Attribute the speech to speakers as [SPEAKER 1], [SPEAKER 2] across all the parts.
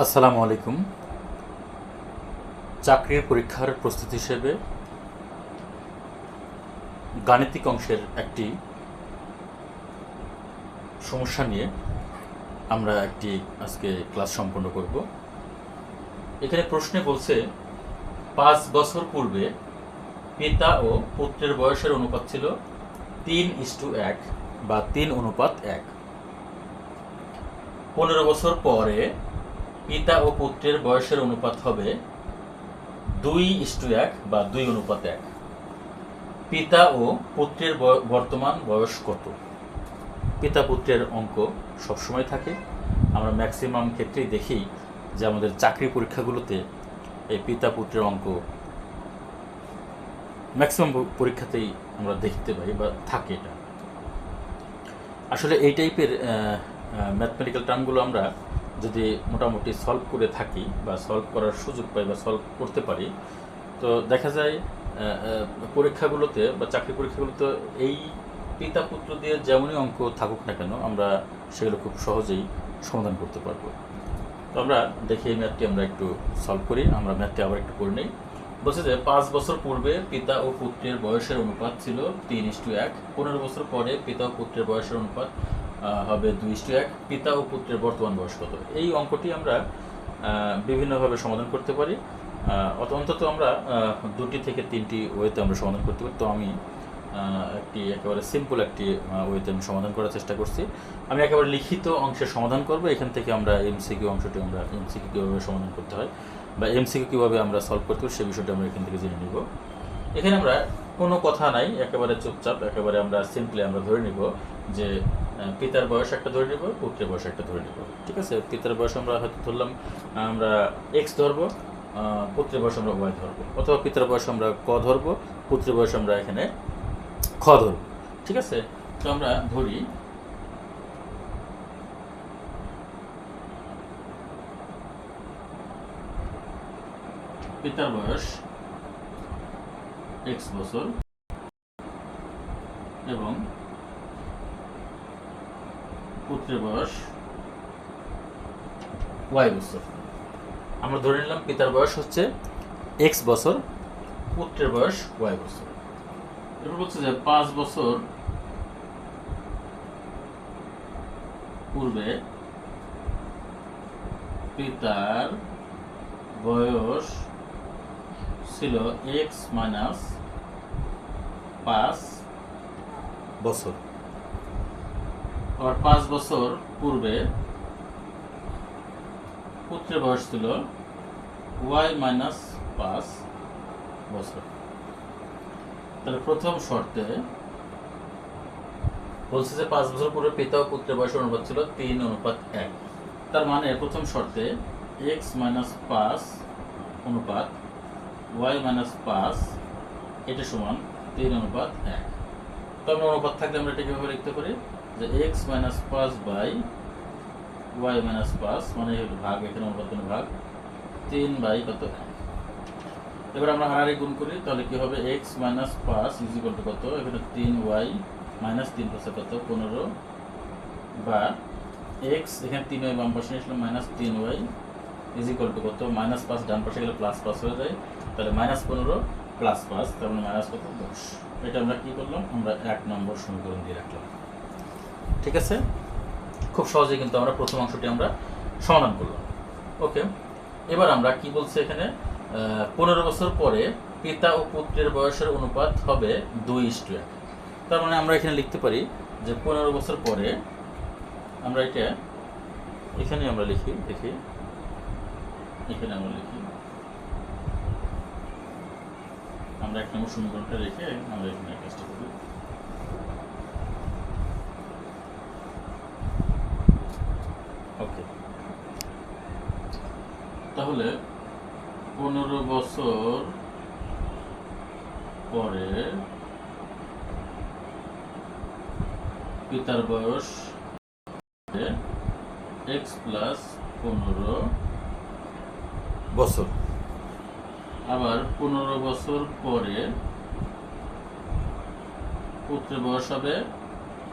[SPEAKER 1] আসসালামু আলাইকুম। চাকরির পরীক্ষার প্রস্তুতি হিসেবে গাণিতিক অংশের একটি সমস্যা নিয়ে আমরা একটি আজকে ক্লাস সম্পন্ন করব। এখানে প্রশ্নে বলছে, পাঁচ বছর পূর্বে পিতা ও পুত্রের বয়সের অনুপাত ছিল তিন ইস্টু এক বা তিন অনুপাত এক। পনেরো বছর পরে পিতা ও পুত্রের বয়সের অনুপাত হবে দুই ইস্টু এক বা দুই অনুপাত এক। পিতা ও পুত্রের বর্তমান বয়স কত? পিতা পুত্রের অঙ্ক সবসময় থাকে। আমরা ম্যাক্সিমাম ক্ষেত্রেই দেখি যে আমাদের চাকরি পরীক্ষাগুলোতে এই পিতা পুত্রের অঙ্ক ম্যাক্সিমাম পরীক্ষাতেই আমরা দেখতে পাই বা থাকে এটা। আসলে এই টাইপের ম্যাথমেটিক্যাল টার্মগুলো আমরা যদি মোটামুটি সলভ করে থাকি বা সলভ করার সুযোগ পাই বা সলভ করতে পারি, তো দেখা যায় পরীক্ষাগুলোতে বা চাকরি পরীক্ষাগুলোতে এই পিতা পুত্র দিয়ে যেমনই অঙ্ক থাকুক না কেন, আমরা সেগুলো খুব সহজেই সমাধান করতে পারব। তো আমরা দেখি এই ম্যাথটি আমরা একটু সলভ করি, আমরা ম্যাথটি আবার একটু করে নিই। বলছে যে, পাঁচ বছর পূর্বে পিতা ও পুত্রের বয়সের অনুপাত ছিল তিন ইস্টু এক, পনেরো বছর পরে পিতা ও পুত্রের বয়সের অনুপাত হবে দুই এক। পিতা ও পুত্রের বর্তমান বয়স কত? এই অঙ্কটি আমরা বিভিন্নভাবে সমাধান করতে পারি। অন্তত আমরা দুটি থেকে তিনটি ওয়েতে আমরা সমাধান করতে পারি। তো আমি একটি একেবারে সিম্পল একটি ওয়েতে আমি সমাধান করার চেষ্টা করছি। আমি একেবারে লিখিত অংশের সমাধান করব। এখান থেকে আমরা এমসিকিউ অংশটি আমরা এমসিকিউ কীভাবে সমাধান করতে হয় বা এমসিকিউ কীভাবে আমরা সলভ করতে হয় সে বিষয়টা আমরা এখান থেকে জেনে নিব। এখানে আমরা কোনো কথা নাই। একেবারে চুপচাপ, একেবারে আমরা সিম্পলি আমরা ধরে নিব যে পিতার বয়স একটা ধরে নেব, পুত্রের বয়স একটা ধরে নেব। ঠিক আছে? পিতার বয়স আমরা হয়তো ধরলাম, আমরা এক্স ধরবো পুত্রের বয়স আমরা ওয়াই ধরবো, অথবা পিতার বয়স আমরা ক ধরবো, পুত্রের বয়স আমরা এখানে খ ধরবো। ঠিক আছে? তো আমরা ধরি, পিতার বয়স এক্স বছর এবং পুত্রের বয়স। ওয়াই বছর। আমরা ধরে নিলাম পিতার বয়স হচ্ছে এক্স বছর, পুত্রের বয়স ওয়াই বছর। এরপর বলছে যে পাঁচ বছর পূর্বে পিতার বয়স ছিল এক্স মাইনাস পাঁচ বছর। আবার পাঁচ বছর পূর্বে পুত্রের বয়স ছিল ওয়াই মাইনাস পাঁচ বছর। তাহলে প্রথম শর্তে বলছে যে পাঁচ বছর পূর্বে পিতা ও পুত্রের বয়সের অনুপাত ছিল তিন, অনুপাত এক। তার মানে প্রথম শর্তে এক্স মাইনাস পাঁচ অনুপাত ওয়াই মাইনাস পাঁচ, এটা সমান তিন, অনুপাত এক। তো আমরা অনুপাত থাকলে আমরা এটা কীভাবে লিখতে পারি? যে এক্স মাইনাস পাঁচ বাই ওয়াই মাইনাস পাঁচ মানে ভাগ, এখানে অনুপাত ভাগ, তিন বাই কত এবার আমরা হারারি গুণ করি, তাহলে কি হবে? এক্স মাইনাস পাঁচ ইজ ইকুয়াল টু কত? এখানে তিন ওয়াই মাইনাস তিন পাশে কত? পনেরো বা এক্স এখানে তিন ওয়াই বাম পাশে নিয়েছিলাম মাইনাস তিন ওয়াই ইজ ইকুয়াল টু কত? মাইনাস পাঁচ ডান পাশে গেলে প্লাস পাঁচ হয়ে যায়। তাহলে মাইনাস পনেরো প্লাস পাঁচ তার মানে মাইনাস কত? দশ। এটা আমরা কি করলাম? আমরা এক নম্বর সমীকরণ দিয়ে রাখলাম। ঠিক আছে? খুব সহজে কিন্তু আমরা প্রথম অংশটি আমরা সমাধান করলাম। ওকে? এবার আমরা কি বলছি এখানে? পনেরো বছর পরে পিতা ও পুত্রের বয়সের অনুপাত হবে দুই ইস্টু এক। তার মানে আমরা এখানে লিখতে পারি যে পনেরো বছর পরে আমরা এটা এখানে আমরা লিখি, দেখি। এখানে আমরা লিখি। আমরা এক নম্বর সমীকরণটা রেখে আমরা এখানে কাজটা করি ওকে তাহলে পনেরো বছর পরে পিতার বয়স এক্স প্লাস পনেরো বছর। আবার পনেরো বছর পরে পুত্রের বয়স হবে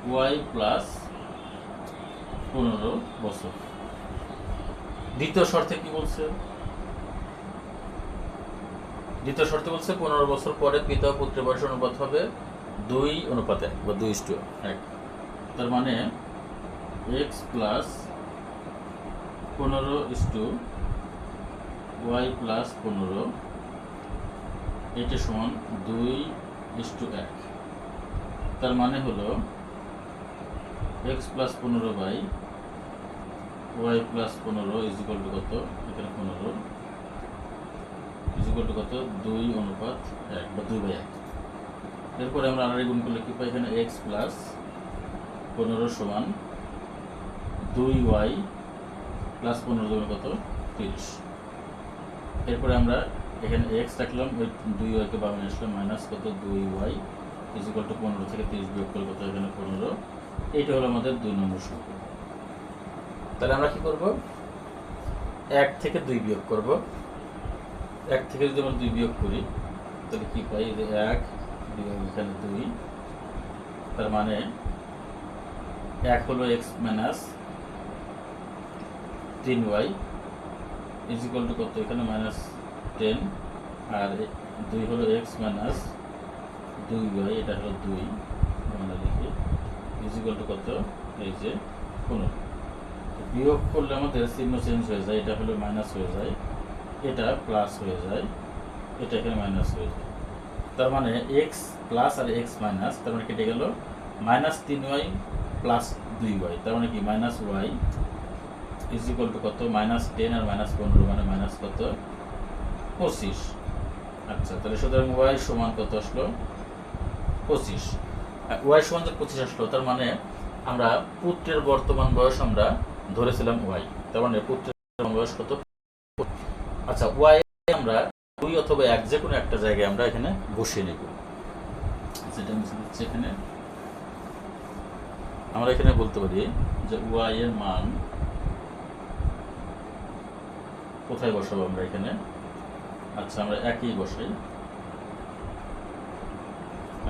[SPEAKER 1] ওয়াই প্লাস পনেরো বছর। দ্বিতীয় শর্তে কি বলছে? দ্বিতীয় শর্তে বলছে, পনেরো বছর পরে পিতা পুত্রের বয়স অনুপাত হবে দুই অনুপাতে, বা দুই ইস্টু এক। তার মানে এক্স প্লাস পনেরো ইস্টু ওয়াই প্লাস পনেরো এটা সমান দুই ইস্টু এক। তার মানে হলো, এক্স প্লাস পনেরো বাই ওয়াই প্লাস পনেরো ইজ ইকুয়াল টু কত? এখানে পনেরো। ইজ ইকুয়াল টু কত? দুই অনুপাত এক বা দুই বাই এক। এরপরে আমরা আড়াই গুণ করলে কি পাই? এখানে এক্স প্লাস পনেরো সমান দুই ওয়াই প্লাস পনেরো দেবে কত? তিরিশ। এরপরে আমরা এখানে এক্স রাখলাম, ওই দুই ওয়াইকে বামে আসলাম মাইনাস কত? দুই ওয়াই ইজ ইকুয়াল টু পনেরো থেকে তিরিশ বিয়োগ করলে কত? এখানে পনেরো। এইটা হলো আমাদের দুই নম্বর সংখ্যা তাহলে আমরা কি করব? এক থেকে দুই বিয়োগ করব। এক থেকে যদি আমরা দুই বিয়োগ করি, তাহলে কি পাই? যে এক বিয়োগ এখানে দুই, তার মানে এক হলো এক্স মাইনাস তিন ওয়াই ইজ ইকুয়াল টু কত? এখানে মাইনাস টেন আর দুই হলো এক্স মাইনাস দুই ওয়াই এটা হলো দুই, আমরা লিখি। ইজ ইকুয়াল টু কত? এই যে পনেরো। বিয়োগ করলে আমাদের চিহ্ন চেঞ্জ হয়ে যায়, এটা হলো মাইনাস হয়ে যায়, এটা প্লাস হয়ে যায়, এটা এখানে মাইনাস হয়ে যায়। তার মানে এক্স প্লাস আর এক্স মাইনাস তার মানে কেটে গেল মাইনাস তিন ওয়াই প্লাস দুই ওয়াই তার মানে কি minus Y is equal to কত? মাইনাস টেন আর মাইনাস পনেরো মানে মাইনাস কত? পঁচিশ। আচ্ছা তাহলে সুতরাং ওয়াই সমান কত আসলো? পঁচিশ। ওয়াই সমান যে পঁচিশ আসলো, তার মানে আমরা পুত্রের বর্তমান বয়স আমরা ধরেছিলাম ওয়াই, তার মানে পুত্রের বয়স কত? আচ্ছা ওয়াই আমরা দুই অথবা এক যে কোনো একটা জায়গায় আমরা এখানে বসিয়ে নেব। যেটা আমি এখানে, আমরা এখানে বলতে পারি যে ওয়াই এর মান কোথায় বসাবো আমরা এখানে? আচ্ছা আমরা একই বসাই।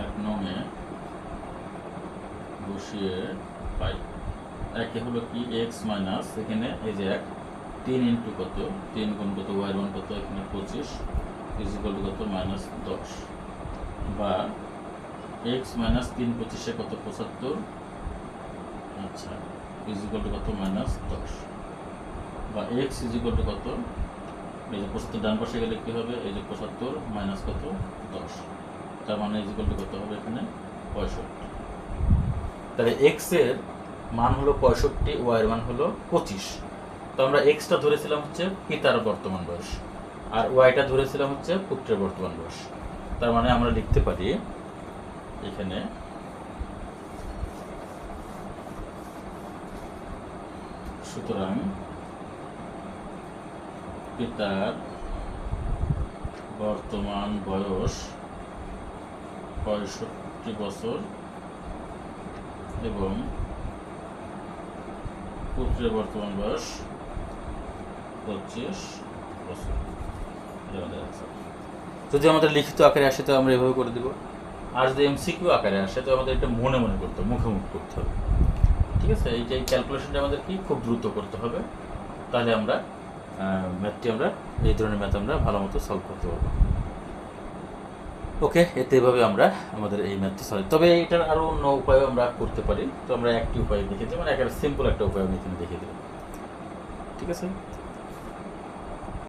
[SPEAKER 1] এক নমে বসিয়ে পাই। একে হলো কি, এক্স মাইনাস, এখানে এই যে এক, তিন ইন্টু কত? তিন গুণ কত? ওয়াই ওয়ান কত? এখানে পঁচিশ ইজিক্যাল টু কত? মাইনাস দশ। বা এক্স মাইনাস তিন পঁচিশে কত? পঁচাত্তর। আচ্ছা ইজিক্যাল টু কত? মাইনাস দশ। বা এক্স ইজিক্যাল টু কত? এই যে পঁচাত্তর ডান পাশে গেলে কী হবে? এই যে পঁচাত্তর মাইনাস কত? দশ। তার মানে ইজিক্যাল টু কত হবে এখানে? পঁয়ষট্টি। তাহলে এক্সের মান হলো পঁয়ষট্টি ওয়াই এর মান হলো পঁচিশ। তো আমরা এক্সটা ধরেছিলাম হচ্ছে পিতার বর্তমান বয়স, আর ওয়াইটা ধরেছিলাম হচ্ছে পুত্রের বর্তমান বয়স। তার মানে আমরা লিখতে পারি এখানে সুতরাং পিতার বর্তমান বয়স পঁয়ষট্টি বছর এবং পুত্রের বর্তমান বয়স পঁচিশ বছর। যদি আমাদের লিখিত আকারে আসে, তো আমরা এভাবে করে দিব। আর যদি এমসিকিউ আকারে আসে, তো আমাদের এটা মনে মনে করতে হবে, মুখে মুখ করতে হবে। ঠিক আছে? এই ক্যালকুলেশনটা আমাদের কি? খুব দ্রুত করতে হবে। তাহলে আমরা ম্যাথটি আমরা, এই ধরনের ম্যাথ আমরা ভালো মতো সলভ করতে পারব। ওকে, এতে এভাবে আমরা আমাদের এই ম্যাথটি সলভ তবে এটার আরও অন্য উপায়ও আমরা করতে পারি। তো আমরা একটি উপায় দেখে দেবো মানে একটা সিম্পল একটা উপায় আমি এখানে দেখিয়ে দেবো ঠিক আছে?